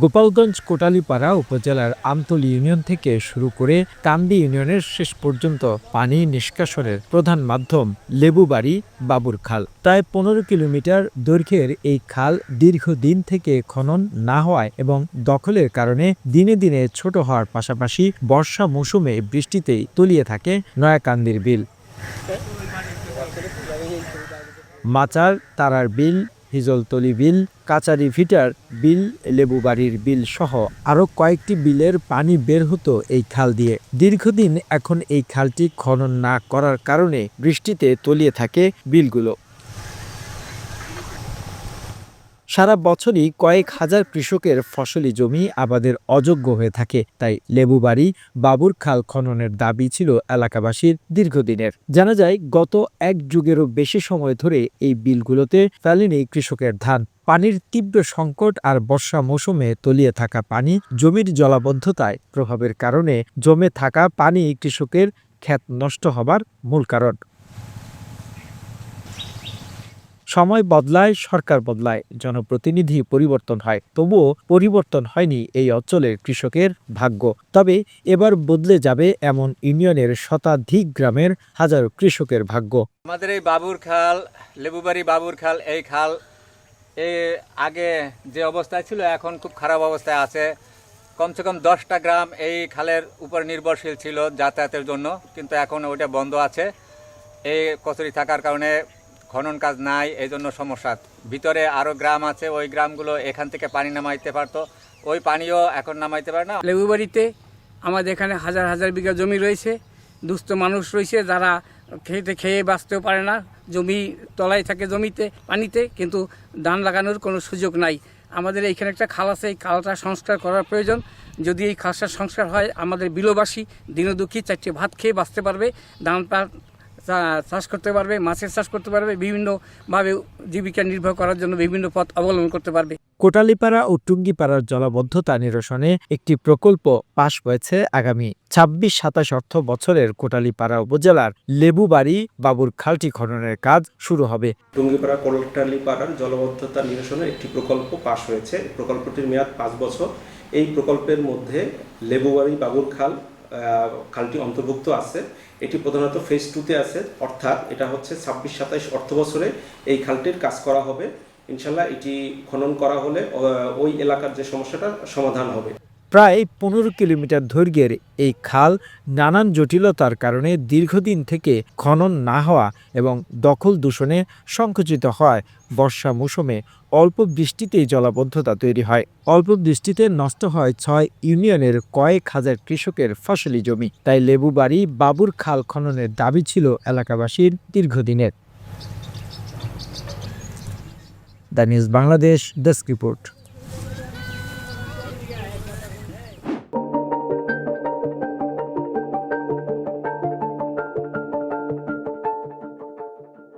গোপালগঞ্জ কোটালীপাড়া উপজেলার আমতলী ইউনিয়ন থেকে শুরু করে কান্দি ইউনিয়নের শেষ পর্যন্ত পানি নিষ্কাশনের প্রধান মাধ্যম লেবুবাড়ি, বাবুর খাল। প্রায় পনেরো কিলোমিটার দৈর্ঘ্যের এই খাল দীর্ঘদিন থেকে খনন না হওয়ায় এবং দখলের কারণে দিনে দিনে ছোট হওয়ার পাশাপাশি বর্ষা মৌসুমে বৃষ্টিতেই তলিয়ে থাকে নয়াকান্দির বিল। মাচার তারার বিল হিজলতলি বিল, কাচারি ভিটার বিল, লেবু বাড়ির বিল সহ আরও কয়েকটি বিলের পানি বের হতো এই খাল দিয়ে। দীর্ঘদিন এখন এই খালটি খনন না করার কারণে বৃষ্টিতে তলিয়ে থাকে বিলগুলো। সারা বছরই কয়েক হাজার কৃষকের ফসলি জমি আবাদের অযোগ্য হয়ে থাকে। তাই লেবুবাড়ি, বাবুর খাল খননের দাবি ছিল এলাকাবাসীর দীর্ঘদিনের। জানা যায়, গত এক যুগেরও বেশি সময় ধরে এই বিলগুলোতে ফেলেনি কৃষকের ধান। পানির তীব্র সংকট আর বর্ষা মৌসুমে তলিয়ে থাকা পানি জমির জলাবদ্ধতায় প্রভাবের কারণে জমে থাকা পানি কৃষকের ক্ষেত নষ্ট হবার মূল কারণ। সময় বদলায়, সরকার বদলায়, জনপ্রতিনিধি পরিবর্তন হয়। তবুও পরিবর্তন হয়নি এই অঞ্চলের কৃষকের ভাগ্য। তবে এবার বদলে যাবে এমন ইউনিয়নের শতাধিক গ্রামের হাজারো কৃষকের ভাগ্য। আমাদের এই বাবুর খাল, লেবুবাড়ি বাবুর খাল, এই খাল, এ আগে যে অবস্থায় ছিল, এখন খুব খারাপ অবস্থায় আছে। কমসে কম দশটা গ্রাম এই খালের উপর নির্ভরশীল ছিল যাতায়াতের জন্য, কিন্তু এখন ওইটা বন্ধ আছে। এই কচুরি থাকার কারণে খনন কাজ নাই এই জন্য সমস্যা। ভিতরে আরও গ্রাম আছে, ওই গ্রামগুলো এখান থেকে পানি নামাইতে পারতো। ওই পানিও এখন নামাইতে পারে না। লেবুবাড়িতে আমাদের এখানে হাজার হাজার বিঘা জমি রয়েছে। দুস্থ মানুষ রয়েছে যারা খেতে খেয়ে বাঁচতেও পারে না। জমি তলায় থাকে জমিতে, পানিতে, কিন্তু ধান লাগানোর কোনো সুযোগ নাই। আমাদের এইখানে একটা খাল আছে, এই খালটা সংস্কার করার প্রয়োজন। যদি এই খালটার সংস্কার হয়, আমাদের বিলবাসী দিনদুঃখী চারটে ভাত খেয়ে বাঁচতে পারবে। ধান চাষ করতে পারবে মাছের চাষ করতে পারবে বিভিন্নভাবে জীবিকা নির্বাহ করার জন্য বিভিন্ন পথ অবলম্বন করতে পারবে। কোটালীপাড়া ও টুঙ্গিপাড়ার জলাবদ্ধতা নিরসনে একটি প্রকল্প পাশ হয়েছে আগামী ছাব্বিশ সাতাশ অর্থ বছরের কোটালীপাড়া উপজেলার লেবুবাড়ি বাবুর খালটি খননের কাজ শুরু হবে। টুঙ্গিপাড়া কোটালি পাড়ার জলবদ্ধতা নিরসনের একটি প্রকল্প পাশ হয়েছে। প্রকল্পটির মেয়াদ পাঁচ বছর। এই প্রকল্পের মধ্যে লেবুবাড়ি বাবুর খাল খালটি অন্তর্ভুক্ত আছে। এটি প্রধানত ফেজ টুতে আছে, অর্থাৎ এটা হচ্ছে ছাব্বিশ, সাতাইশ অর্থ বছরে এই খালটির কাজ করা হবে। ইনশাল্লাহ এটি খনন করা হলে ওই এলাকার যে সমস্যাটা সমাধান হবে। প্রায় পনেরো কিলোমিটার দৈর্ঘ্যের এই খাল নানান জটিলতার কারণে দীর্ঘদিন থেকে খনন না হওয়া এবং দখল দূষণে সংকুচিত হয়। বর্ষা মৌসুমে অল্প বৃষ্টিতেই জলাবদ্ধতা তৈরি হয়। অল্প বৃষ্টিতে নষ্ট হয় ছয় ইউনিয়নের কয়েক হাজার কৃষকের ফসলি জমি। তাই লেবুবাড়ি, বাবুর খাল খননের দাবি ছিল এলাকাবাসীর দীর্ঘদিনের। The news Bangladesh desk report.